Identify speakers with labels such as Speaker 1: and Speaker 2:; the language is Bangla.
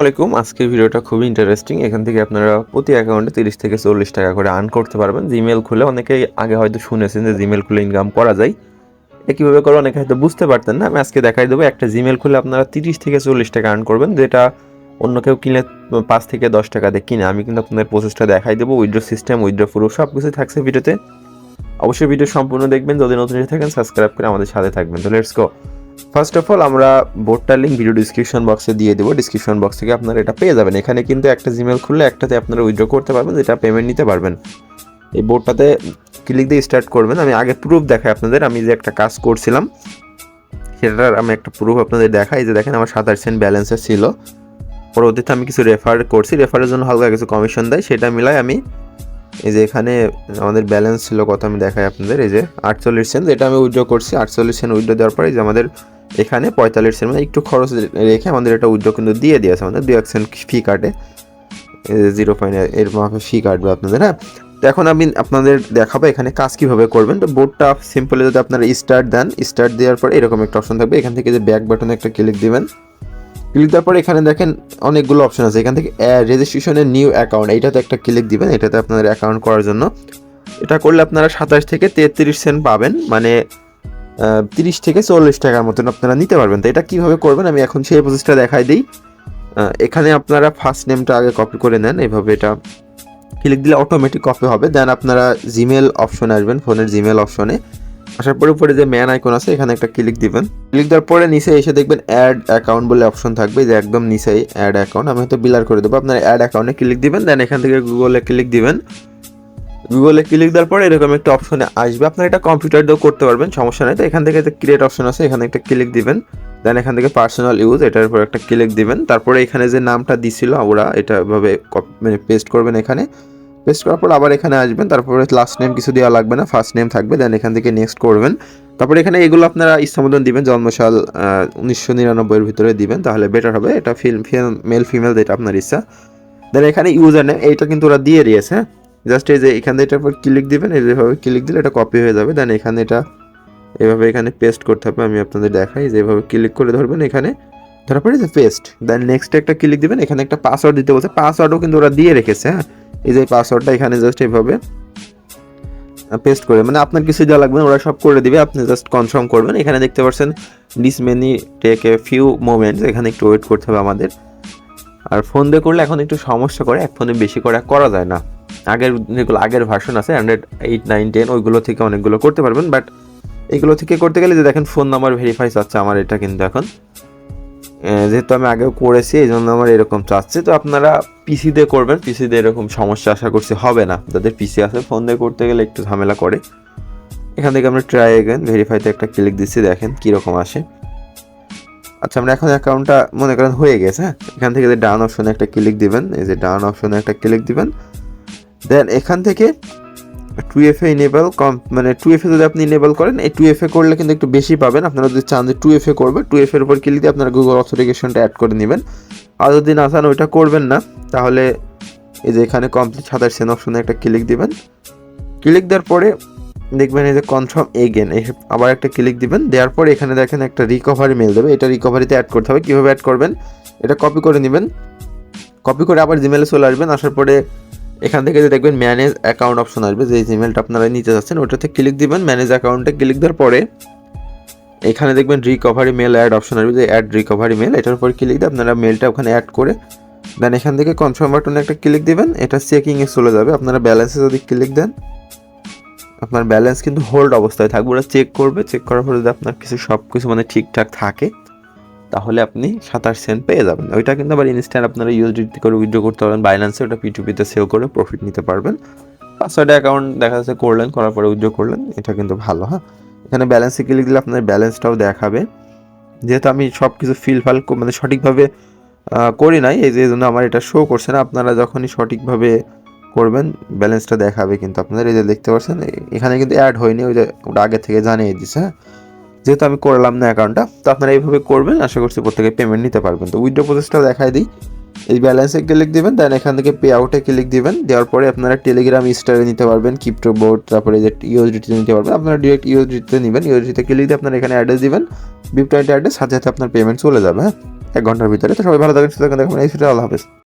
Speaker 1: আসসালামাইকুম আজকের ভিডিওটা খুবই ইন্টারেস্টিং এখান থেকে আপনারা প্রতি অ্যাকাউন্টে তিরিশ থেকে চল্লিশ টাকা করে আর্ন করতে পারবেন। জিমেল খুলে অনেকেই আগে হয়তো শুনেছেন যে জিমেল খুলে ইনকাম করা যায়। এটা কীভাবে করে অনেকে হয়তো বুঝতে পারতেন না। আমি আজকে দেখাই দেবো, একটা জিমেল খুলে আপনারা তিরিশ থেকে চল্লিশ টাকা আর্ন করবেন, যেটা অন্য কেউ কিনে পাঁচ থেকে দশ টাকা দিয়ে কিনে। আমি কিন্তু আপনাদের প্রসেসটা দেখাই দেবো। উইড্রো সিস্টেম উইড্রো প্রুফ সব কিছুই থাকছে ভিডিওতে। অবশ্যই ভিডিও সম্পূর্ণ দেখবেন। যদি নতুন থাকেন সাবস্ক্রাইব করে আমাদের সাথে থাকবেন। তো let's go first of all আমরা বোর্ডটার লিঙ্ক ভিডিও ডিসক্রিপশন বক্সে দিয়ে দেবো। ডিসক্রিপশন বক্স থেকে আপনারা এটা পেয়ে যাবেন। এখানে কিন্তু একটা জিমেল খুললে একটাতে আপনারা উইথড্র করতে পারবেন, যেটা পেমেন্ট নিতে পারবেন। এই বোর্ডটাতে ক্লিক দিয়ে স্টার্ট করবেন। আমি আগে প্রুফ দেখাই আপনাদের। আমি যে একটা কাজ করছিলাম, সেটার আমি একটা প্রুফ আপনাদের দেখাই। যে দেখেন, আমার সাতাশ সেন্ট ব্যালেন্সে ছিল। পরবর্তীতে আমি কিছু রেফার করছি। রেফারের জন্য হালকা কিছু কমিশন দেয়। সেটা মিলাই আমি এই যে এখানে আমাদের ব্যালেন্স ছিল কত আমি দেখাই আপনাদের, এই যে আটচল্লিশ সেন্ট এটা আমি উইথড্র করছি, আটচল্লিশ সেন্ট উইথড্র দেওয়ার পরে যে আমাদের এখানে পঁয়তাল্লিশ সেন্ট মানে একটু খরচ রেখে আমাদের এটা উইথড্র কিন্তু দিয়ে দিয়েছে আমাদের দু এক সেন্ট ফি কাটে জিরো পয়েন্ট এর মাপে ফি কাটবে আপনাদের হ্যাঁ? তো এখন আমি আপনাদের দেখাবো এখানে কাজ কীভাবে করবেন। তো বোর্ডটা সিম্পলি যদি আপনারা স্টার্ট দেন স্টার্ট দেওয়ার পর এরকম একটা অপশন থাকবে, এখান থেকে যে ব্যাক বাটনে একটা ক্লিক দিবেন। ক্লিক দেওয়ার পর এখানে দেখেন অনেকগুলো অপশন আছে। এখান থেকে রেজিস্ট্রেশনের নিউ অ্যাকাউন্ট এইটাতে একটা ক্লিক দিবেন, এটাতে আপনাদের অ্যাকাউন্ট করার জন্য। এটা করলে আপনারা সাতাশ থেকে তেত্রিশ সেন্ট পাবেন মানে তিরিশ থেকে চল্লিশ টাকার মতন আপনারা নিতে পারবেন। তো এটা কীভাবে করবেন? আমি এখন সেই প্রসেসটা দেখাই দিই। এখানে আপনারা ফার্স্ট নেমটা আগে কপি করে নেন, এভাবে এটা ক্লিক দিলে অটোমেটিক কপি হবে। দেন আপনারা জিমেল অপশনে আসবেন ফোনের জিমেল অপশনে আসার পরে উপরে যে ম্যান আইকন আছে, এখানে একটা ক্লিক দিবেন। ক্লিক দেওয়ার পরে নিচে এসে দেখবেন অ্যাড অ্যাকাউন্ট বলে অপশন থাকবে, যে একদম নিচেই অ্যাড অ্যাকাউন্ট আমি হয়তো বিলার করে দেবো, আপনার অ্যাড অ্যাকাউন্টে ক্লিক দিবেন দেন এখান থেকে গুগলে ক্লিক দিবেন। গুগলে ক্লিক দেওয়ার পরে এরকম একটা অপশনে আসবে। আপনার এটা কম্পিউটার দিয়েও করতে পারবেন, সমস্যা নেই। তো এখান থেকে যে ক্রিয়েট অপশন আছে, এখানে একটা ক্লিক দিবেন। দেন এখান থেকে পার্সোনাল ইউজ এটার উপর একটা ক্লিক দিবেন। তারপরে এখানে যে নামটা দিছিল ওরা, এটা এভাবে মানে পেস্ট করবেন এখানে। পেস্ট করার পর আবার এখানে আসবেন, তারপরে লাস্ট নেম কিছু দেওয়া লাগবে না ফার্স্ট নেম থাকবে দেন এখান থেকে নেক্সট করবেন। তারপরে এখানে এগুলো আপনারা ইচ্ছা মতন দিবেন, জন্মসাল উনিশশো নিরানব্বইয়ের ভিতরে দিবেন, তাহলে বেটার হবে। এটা ফিল্ম মেল ফিমেল যেটা আপনার ইচ্ছা। দেন এখানে ইউজার নেম এইটা কিন্তু ওরা দিয়ে দিয়েছে হ্যাঁ? জাস্ট এই যে এখান এখানে এটার উপর ক্লিক দিবেন এইভাবে ক্লিক দিলে এটা কপি হয়ে যাবে। দেন এখানে এটা, এভাবে এখানে পেস্ট করতে হবে, আমি আপনাদের দেখাই, যে এভাবে ক্লিক করে ধরবেন এখানে। পরে যে পেস্ট দেন নেক্সট একটা ক্লিক দিবেন, এখানে একটা পাসওয়ার্ড দিতে বলছে। পাসওয়ার্ডও কিন্তু ওরা দিয়ে রেখেছে হ্যাঁ? এই যে পাসওয়ার্ডটা এখানে জাস্ট এইভাবে পেস্ট করে। মানে আপনার কিছু যা লাগবে ওরা সব করে দিবে। আপনি জাস্ট কনফার্ম করবেন। এখানে দেখতে পাচ্ছেন this many take a few moments এখানে একটু ওয়েট করতে হবে আমাদের। আর ফোন দিয়ে করলে এখন একটু সমস্যা করে, এক ফোনে বেশি করে করা যায় না। আগের যেগুলো, আগের ভার্সন আছে হান্ড্রেড এইট নাইন টেন ওইগুলো থেকে অনেকগুলো করতে পারবেন। বাট এইগুলো থেকে করতে গেলে যে দেখেন ফোন নাম্বার ভেরিফাই চাচ্ছে আমার, এটা কিন্তু এখন যেহেতু আমি আগেও করেছি এই জন্য আমার এরকম চাচ্ছে। তো আপনারা পিসি দিয়ে করবেন। পিসি দিয়ে এরকম সমস্যা আশা করছি হবে না। যাদের পিসি আছে ফোন দিয়ে করতে গেলে একটু ঝামেলা করে। এখান থেকে আমরা ট্রাই এগেন ভেরিফাইতে একটা ক্লিক দিচ্ছি, দেখেন কীরকম আসে। আচ্ছা আমরা এখন অ্যাকাউন্টটা মনে করেন হয়ে গেছে হ্যাঁ? এখান থেকে যে ডান অপশনে একটা ক্লিক দিবেন, এই যে ডান অপশনে একটা ক্লিক দিবেন। দেন এখান থেকে টু এফ এ ইনেবল কম মানে টু এফ এ যদি আপনি ইনেবল করেন, এই টু এফ এ করলে কিন্তু একটু বেশি পাবেন। আপনারা যদি চান যে টু এফ এ করবে টু এফ এর উপর ক্লিক দিয়ে আপনারা গুগল অথেন্টিকেশনটা অ্যাড করে নেবেন। আর যদি না চান ওইটা করবেন না, তাহলে এই যে এখানে কমপ্লিট সাতাশ সেন অপশনে একটা ক্লিক দিবেন। ক্লিক দেওয়ার পরে দেখবেন এই যে কনফার্ম এগেন এই আবার একটা ক্লিক দিবেন। দেওয়ার পরে এখানে দেখেন একটা রিকভারি মেল দেবে। এটা রিকভারিতে অ্যাড করতে হবে। কীভাবে অ্যাড করবেন? এটা কপি করে নেবেন। কপি করে আবার জিমেলে চলে আসবেন। আসার পরে এখান থেকে যে দেখবেন ম্যানেজ অ্যাকাউন্ট অপশন আসবে যে জিমেলটা আপনারা নিতে যাচ্ছেন, ওটাতে ক্লিক দিবেন ম্যানেজ অ্যাকাউন্টে ক্লিক দেওয়ার পরে এখানে দেখবেন রিকভারি মেল অ্যাড অপশন আসবে, যে অ্যাড রিকভারি মেল এটার উপর ক্লিক দিয়ে আপনারা মেলটা ওখানে অ্যাড করে দেন এখান থেকে কনফার্ম বাটনে একটা ক্লিক দিবেন, এটা চেকিংয়ে চলে যাবে, আপনারা ব্যালেন্সে যদি ক্লিক দেন, আপনার ব্যালেন্স কিন্তু হোল্ড অবস্থায় থাকবে, ওরা চেক করবে চেক করার পরে যদি আপনার কিছু সব কিছু মানে ঠিকঠাক থাকে তাহলে আপনি সাতাশ সেন্ট পেয়ে যাবেন। ওইটা কিন্তু আবার ইনস্ট্যান্ট আপনারা ইউএসডিটি করে উইথড্র করতে পারবেন বাইন্যান্সে ওটা পিটুপিতে সেল করে প্রফিট নিতে পারবেন। পাসওয়ার্ড অ্যাকাউন্ট দেখা যাচ্ছে করলেন, করার পরে উইথড্র করলেন, এটা কিন্তু ভালো হ্যাঁ? এখানে ব্যালেন্সে ক্লিক দিলে আপনার ব্যালেন্সটাও দেখাবে। যেহেতু আমি সব কিছু ফিল ফাল মানে সঠিকভাবে করি নাই, এই যে জন্য আমার এটা শো করছে না। আপনারা যখনই সঠিকভাবে করবেন ব্যালেন্সটা দেখাবে কিন্তু আপনারা এই যে, দেখতে পাচ্ছেন এখানে কিন্তু অ্যাড হয়নি, ওই যে, ওটা আগে থেকে জানিয়ে দিছে হ্যাঁ? যেহেতু আমি করলাম না অ্যাকাউন্টটা তো আপনারা এইভাবে করবেন, আশা করছি প্রত্যেকে পেমেন্ট নিতে পারবেন। তো উইথড্র প্রসেসটা দেখাই দিই। এই ব্যালেন্সে ক্লিক দিবেন দেন এখান থেকে পে আউটে ক্লিক দিবেন। দেওয়ার পরে আপনারা টেলিগ্রাম স্টারে নিতে পারবেন ক্রিপ্টো বোর্ড তারপরে যে ইউএসডিটিতে নিতে পারবেন। আপনারা ডিরেক্ট ইউএসডিটিতে নেবেন ইউএসডিতে ক্লিক দিয়ে আপনারা এখানে অ্যাড্রেস দিবেন। বিপ টোয়েন্টি অ্যাড্রেস সাথে সাথে আপনার পেমেন্ট চলে যাবে হ্যাঁ? এক ঘণ্টার ভিতরে। তো সবাই ভালো থাকেন থাকেন দেখবেন এই আল্লাহ হাফেজ।